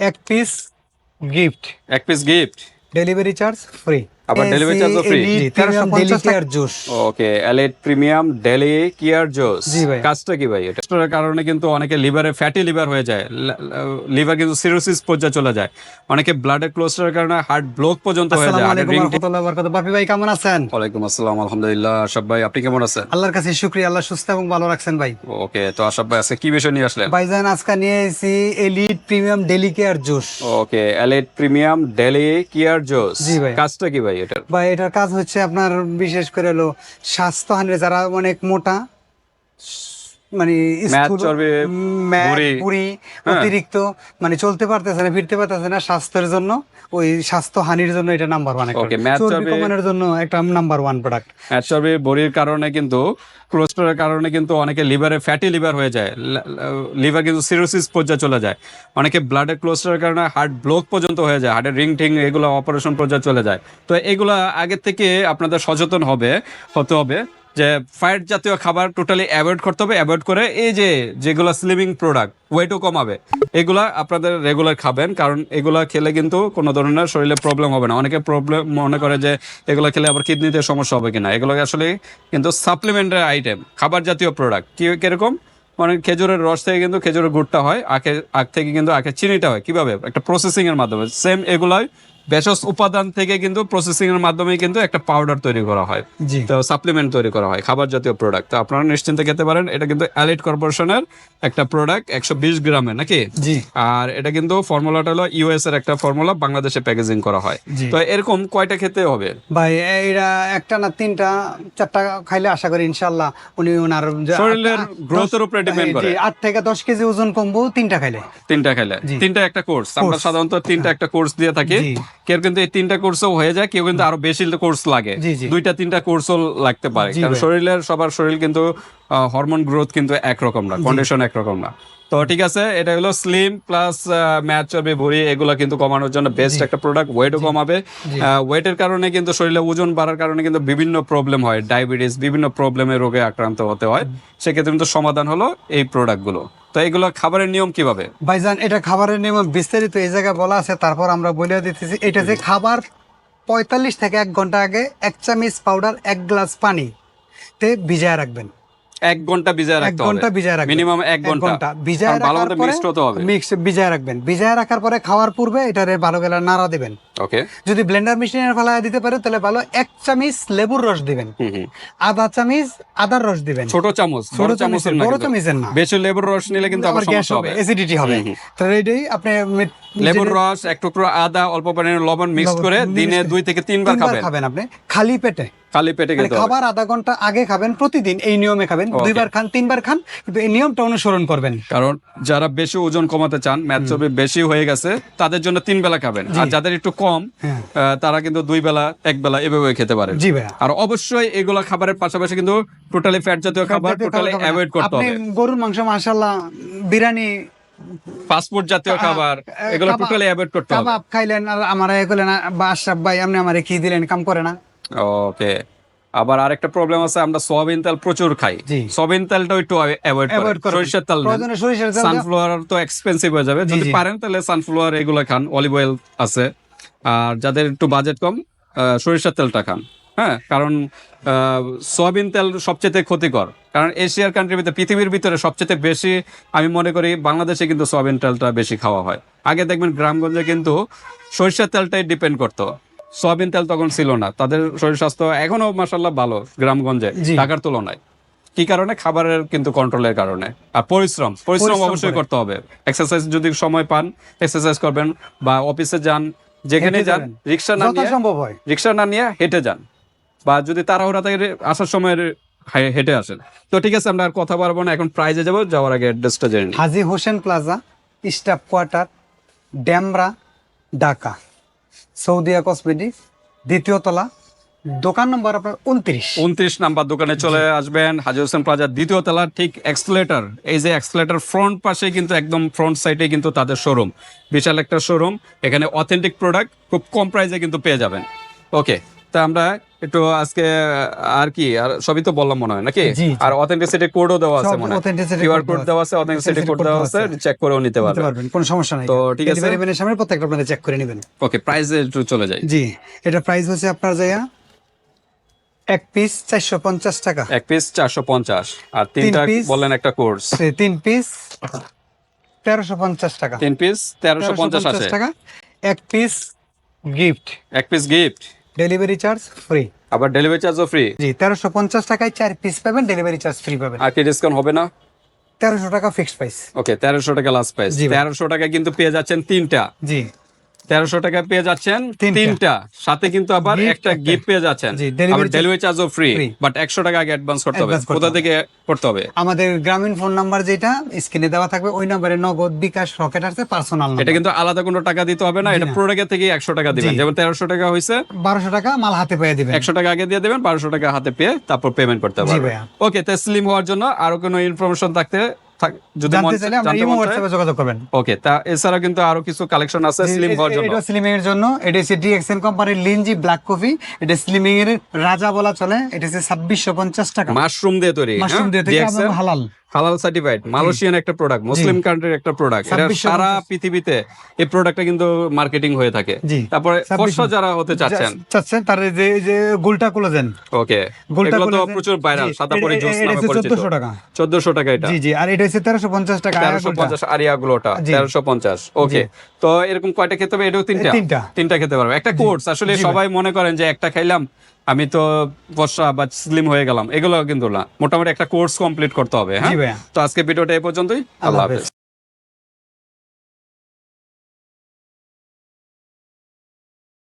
এক piece gift এক piece gift delivery charge free আবার delivery charge ও free? তেরোশো পঞ্চাশ টাকার juice okay elite premium daily care juice কাজটা কি ভাই এটা? কারণে কিন্তু অনেকে লিভারে ফ্যাটি লিভার হয়ে যায়। লিভার কিন্তু সিরোসিস পর্যায়ে চলে যায়। অনেকে ব্লাডের ক্লোস্টারের কারণে হার্ট ব্লক পর্যন্ত হয়ে যায় বাপি ভাই কেমন আছেন? ওয়ালাইকুম আসসালাম আলহামদুলিল্লাহ আশাব ভাই আপনি কেমন আছেন? আল্লাহর কাছে শুক্রিয়া আল্লাহ সুস্থ এবং ভালো রাখছেন ভাই। ওকে তো আশাব ভাই আজকে কি বিষয় নিয়ে আসলেন? ভাইজান আজকে নিয়ে এসেছি elite premium daily care juice okay elite premium daily care juice জি কাজটা কি ভাই? এটার বা এটার কাজ হচ্ছে আপনার বিশেষ করে হলো স্বাস্থ্যহানির যারা অনেক মোটা মানে হ্যাঁ। অতিরিক্ত মানে চলতে পারতেছে না ফিরতে পারতেছে না স্বাস্থ্যের জন্য। ওই স্বাস্থ্য হানির জন্য এটা নাম্বার ওয়ান চর্বি চর্বি- কমানোর জন্য একটা নাম্বার ওয়ান প্রোডাক্ট ম্যাদ চর্বি বড়ির কারণে কিন্তু কোলেস্টেরলের কারণে কিন্তু অনেকে লিভারে ফ্যাটি লিভার হয়ে যায়। লিভার কিন্তু সিরোসিস পর্যায়ে চলে যায়। অনেকে ব্লাডের কোলেস্টেরলের কারণে হার্ট ব্লক পর্যন্ত হয়ে যায় হার্টের রিং টিং এগুলো অপারেশন পর্যায়ে চলে যায়। তো এগুলো আগে থেকে আপনাদের সচেতন হবে হতে হবে। যে ফ্যাট জাতীয় খাবার টোটালি অ্যাভয়েড করতে হবে অ্যাভয়েড করে এই যে যেগুলো স্লিমিং প্রোডাক্ট ওয়েটও কমাবে, এগুলা আপনাদের রেগুলার খাবেন, কারণ এগুলা খেলে কিন্তু কোনো ধরনের শরীরে প্রবলেম হবে না। অনেকে প্রবলেম মনে করে যে এগুলো খেলে আবার কিডনিতে সমস্যা হবে কিনা। এগুলো আসলে কিন্তু সাপ্লিমেন্টারি আইটেম খাবার জাতীয় প্রোডাক্ট কি, কীরকম? মানে খেজুরের রস থেকে কিন্তু খেজুরের গুড়টা হয় আখের আখ থেকে কিন্তু আখের চিনিটা হয়। কীভাবে? একটা প্রসেসিংয়ের মাধ্যমে। সেম এগুলাই ভেষজ উপাদান থেকে কিন্তু প্রসেসিং এর মাধ্যমে কিন্তু একটা পাউডার তৈরি করা হয়। তো সাপ্লিমেন্ট তৈরি করা হয় খাবার জাতীয় প্রোডাক্ট তো আপনারা নিশ্চিন্তে খেতে পারেন এটা কিন্তু অ্যালিট কর্পোরেশনের একটা প্রোডাক্ট একশো বিশ গ্রামের নাকি? জি। আর এটা কিন্তু ফর্মুলাটা হলো ইউএস এর একটা ফর্মুলা বাংলাদেশে প্যাকেজিং করা হয়। তো এরকম কয়টা খেতে হবে? ভাই এইটা একটা না তিনটা চারটা খাইলে আশা করি ইনশাল্লাহ উনি ওনার শরীরের দশ- উপরে জি, করে। আট থেকে দশ কেজি ওজন কমবো তিনটা খাইলে। তিনটা খাইলে। তিনটা একটা কোর্স আমরা সাধারণত তিনটা একটা কোর্স দিয়ে থাকি। কেউ কিন্তু এই তিনটা কোর্সও হয়ে যায় কেউ কিন্তু আরও বেশি কোর্স লাগে। দুইটা তিনটা কোর্সও লাগতে পারে। কারণ শরীরের সবার শরীর কিন্তু হরমোন গ্রোথ কিন্তু একরকম না কন্ডিশন একরকম না। তো ঠিক আছে এটা হলো স্লিম প্লাস ম্যাচ চর্বি ভরি এগুলো কিন্তু কমানোর জন্য বেস্ট একটা প্রোডাক্ট ওয়েটও কমাবে। ওয়েটের কারণে কিন্তু শরীরে ওজন বাড়ার কারণে কিন্তু বিভিন্ন প্রবলেম হয় ডায়াবেটিস বিভিন্ন প্রবলেমের রোগে আক্রান্ত হতে হয়। সেক্ষেত্রে কিন্তু সমাধান হলো এই প্রোডাক্টগুলো তো এগুলো খাবারের নিয়ম কীভাবে? ভাইজান এটা খাবারের নিয়ম বিস্তারিত এই জায়গায় বলা আছে তারপর আমরা বলে দিতেছি। এটা যে খাবার পঁয়তাল্লিশ থেকে এক ঘণ্টা আগে এক চামচ পাউডার এক গ্লাস পানি তে ভিজায় রাখবেন। এক ঘণ্টা ভিজায় রাখতে হবে। ঘণ্টা ভিজায় রাখবেন। মিনিমাম এক ঘণ্টা। ভিজায় রাখার পরে মিক্স ভিজায় রাখবেন। ভিজায় রাখার পরে খাওয়ার পূর্বে এটারে ভালো করে নাড়া দিবেন। ওকে যদি ব্লেন্ডার মেশিনের ফেলায় দিতে পারে তাহলে ভালো এক চামচ লেবুর রস দিবেন। আধা চামচ আদার রস দিবেন। ছোট চামচ ছোট চামচের বড়। চামচের না। বেশি লেবুর রস নিলে কিন্তু আবার গ্যাস সমস্যা হবে অ্যাসিডিটি হবে। তাহলে এটাই আপনি লেবুর রস এক টুকরো আদা অল্প পানির লবণ মিক্স করে দিনে দুই থেকে তিনবার খাবেন। খাবেন আপনি। খালি পেটে। খালি পেটে মানে খেতে খাবার আধা ঘণ্টা আগে খাবেন প্রতিদিন এই নিয়মে খাবেন। দুইবার খান তিনবার খান কিন্তু এই নিয়মটা অনুসরণ করবেন। কারণ যারা বেশি ওজন কমাতে চান ম্যাথ বেশি হয়ে গেছে তাদের জন্য তিন বেলা খাবেন। আর যাদের একটু কম হ্যাঁ। আহ, তারা কিন্তু দুই বেলা এক বেলা এভাবে খেতে পারে। জি ভাইয়া। আর অবশ্যই এগুলা খাবারের পাশাপাশি কিন্তু টোটালি ফ্যাট জাতীয় খাবার টোটালি। অ্যাভয়েড করতে হবে। গরুর মাংস মাশাল্লাহ বিরিয়ানি ফাস্টফুড জাতীয় খাবার এগুলো টোটালি অ্যাভয়েড করতে হবে। কাবাব খাইলেন আর আমার কইলেন বা আশরাফ ভাই আপনি আমারে কি দিলেন কাম করে না। ওকে আবার আরেকটা প্রবলেম আছে আমরা সয়াবিন তেল প্রচুর খাই। সয়াবিন তেলটা একটু অ্যাভয়েড Avoid করি সরিষার তেল নেন। প্রয়োজনে সরিষার তেল সানফ্লাওয়ার তো এক্সপেন্সিভ হয়ে যাবে। যদি পারেন তাহলে সানফ্লাওয়ার এগুলো খান অলিভ অয়েল আছে। আর যাদের একটু বাজেট কম সরিষার তেলটা খান। হ্যাঁ কারণ সয়াবিন তেল সবচেয়ে ক্ষতিকর। কারণ এশিয়ার কান্ট্রির ভিতরে পৃথিবীর ভিতরে সবচেয়ে বেশি আমি মনে করি বাংলাদেশে কিন্তু সয়াবিন তেলটা বেশি খাওয়া হয়। আগে দেখবেন গ্রামগঞ্জে কিন্তু সরিষার তেলটাই ডিপেন্ড করতো। সয়াবিন তেল তখন ছিল না। তাদের শরীর স্বাস্থ্য এখনও মাসাল্লাহ ভালো গ্রামগঞ্জে ঢাকার তুলনায়। কি কারণে? খাবারের কিন্তু কন্ট্রোলের কারণে। আর পরিশ্রম। পরিশ্রম অবশ্যই করতে হবে। এক্সারসাইজ যদি সময় পান এক্সারসাইজ করবেন বা অফিসে যান যেখানে যান রিক্সা না নিয়ে সম্ভব হয়। রিক্সা না নিয়ে হেঁটে যান। বা যদি তাড়াহুড়া থেকে আসার সময় হেঁটে আসেন। তো ঠিক আছে আমরা আর কথা বলব না। এখন প্রাইজে যাব যাওয়ার আগে অ্যাড্রেসটা জেনে Haji Hossain plaza staff quarter Demra Dhaka. Saudia cosmetics দ্বিতীয় তলা দোকান নম্বর আপনার উনত্রিশ। উনত্রিশ নাম্বার দোকানে চলে আসবেন হাজি হোসেন প্লাজার দ্বিতীয় তলা ঠিক এক্সলেটার এই যে এক্সলেটার ফ্রন্ট পাশে কিন্তু একদম ফ্রন্ট সাইডে কিন্তু তাদের শোরুম বিশাল একটা শোরুম এখানে অথেন্টিক প্রোডাক্ট খুব কম প্রাইসে কিন্তু পেয়ে যাবেন। ওকে তা আমরা একটু আজকে আর কি আর সবই তো বললাম মনে হয় নাকি। আর অথেন্টিসিটি কোডও দেওয়া আছে মনে হয়। কিউআর কোড দেওয়া আছে অথেন্টিসিটি কোড দেওয়া আছে চেক করেও নিতে পারবেন। কোনো সমস্যা নাই। তো ঠিক আছে। সামনে প্রত্যেকটা আপনারা চেক করে নেবেন। ওকে প্রাইসে একটু চলে যাই। জি এটা প্রাইস হচ্ছে আপনার যাইয়া এক পিস চারশো পঞ্চাশ টাকা। এক পিস চারশো পঞ্চাশ। আর তিনটা। বললেন একটা কোর্স তিন পিস তেরোশো পঞ্চাশ টাকা। তিন পিস তেরোশো পঞ্চাশ টাকা। এক পিস গিফট এক piece gift delivery charge free আবার ডেলিভারি চার্জও ফ্রি জি তেরোশো পঞ্চাশ টাকায় চার পিস পাবেন ডেলিভারি চার্জ ফ্রি পাবেন। আর কি ডিসকাউন্ট হবে না? তেরোশো টাকা ফিক্সড প্রাইস ওকে তেরোশো টাকা লাস্ট প্রাইস তেরোশো টাকা কিন্তু পেয়ে যাচ্ছেন তিনটা। জি। তেরোশো টাকা পেয়ে যাচ্ছেন তিনটা। সাথে কিন্তু আবার একটা। গিফট পেয়ে যাচ্ছেন। ডেলিভারি চার্জও ফ্রি বাট একশো টাকা আগে অ্যাডভান্স করতে হবে। কোথা থেকে করতে হবে? আমাদের গ্রামীণ ফোন নাম্বার যেটা স্ক্রিনে দেওয়া থাকবে ওই নাম্বারে নগদ বিকাশ রকেট আছে পার্সোনাল এটা কিন্তু আলাদা কোনো টাকা দিতে হবে না এটা না। প্রোডাক্টের থেকে একশো টাকা দিবেন। যেমন তেরোশো টাকা হয়েছে বারোশো টাকা মাল হাতে পেয়ে দিবেন। একশো টাকা আগে দিয়ে দেবেন বারোশো টাকা হাতে পেয়ে তারপর পেমেন্ট করতে হবে। ওকে তো স্লিম হওয়ার জন্য আরও কোনো ইনফরমেশন থাকতে থাক- যদি জানতে চাইলে আমরা ইমো হোয়াটসঅ্যাপে যোগাযোগ করবেন। ওকে তা এছাড়া কিন্তু আরও কিছু কালেকশন আছে স্লিম হওয়ার জন্য। এটা স্লিমিং এর জন্য এটা হচ্ছে ডিএক্সএন কোম্পানির লিনজি ব্ল্যাক কফি এটা স্লিমিং এর রাজা বলা চলে এটা হচ্ছে ছাব্বিশশো পঞ্চাশ টাকা। মাশরুম দিয়ে তৈরি মাশরুম দিয়ে থেকে হালাল। হালাল সার্টিফাইড মালয়েশিয়ান একটা প্রোডাক্ট মুসলিম কান্ট্রির একটা প্রোডাক্ট এটা সারা পৃথিবীতে এই প্রোডাক্টটা কিন্তু মার্কেটিং হয়ে থাকে। তারপরে ফর্সা যারা হতে চাচ্ছেন। চাচ্ছেন তার যে এই যে গোলটা কোলাজেন ওকে গোলটা তো প্রচুর ভাইরাল জি, সাদা এটা- জুস নামে পরিচিত। 1400 টাকা। চোদ্দশো টাকা এটা। জি জি আর এটা তেরোশো পঞ্চাশ টাকা তেরোশো পঞ্চাশ আরিয়া গুলোটা তেরোশো পঞ্চাশ ওকে তো এরকম কয়টা খেতে হবে? এটাও তিনটা। তিনটা। তিনটা খেতে পারবে। একটা কোর্স আসলে সবাই মনে করেন যে একটা খাইলাম আমি তো বর্ষা বা স্লিম হয়ে গেলাম। এগুলো কিন্তু না মোটামুটি একটা কোর্স কমপ্লিট করতে হবে হ্যাঁ? তো আজকে ভিডিওটা এই পর্যন্তই। আল্লাহ হাফেজ।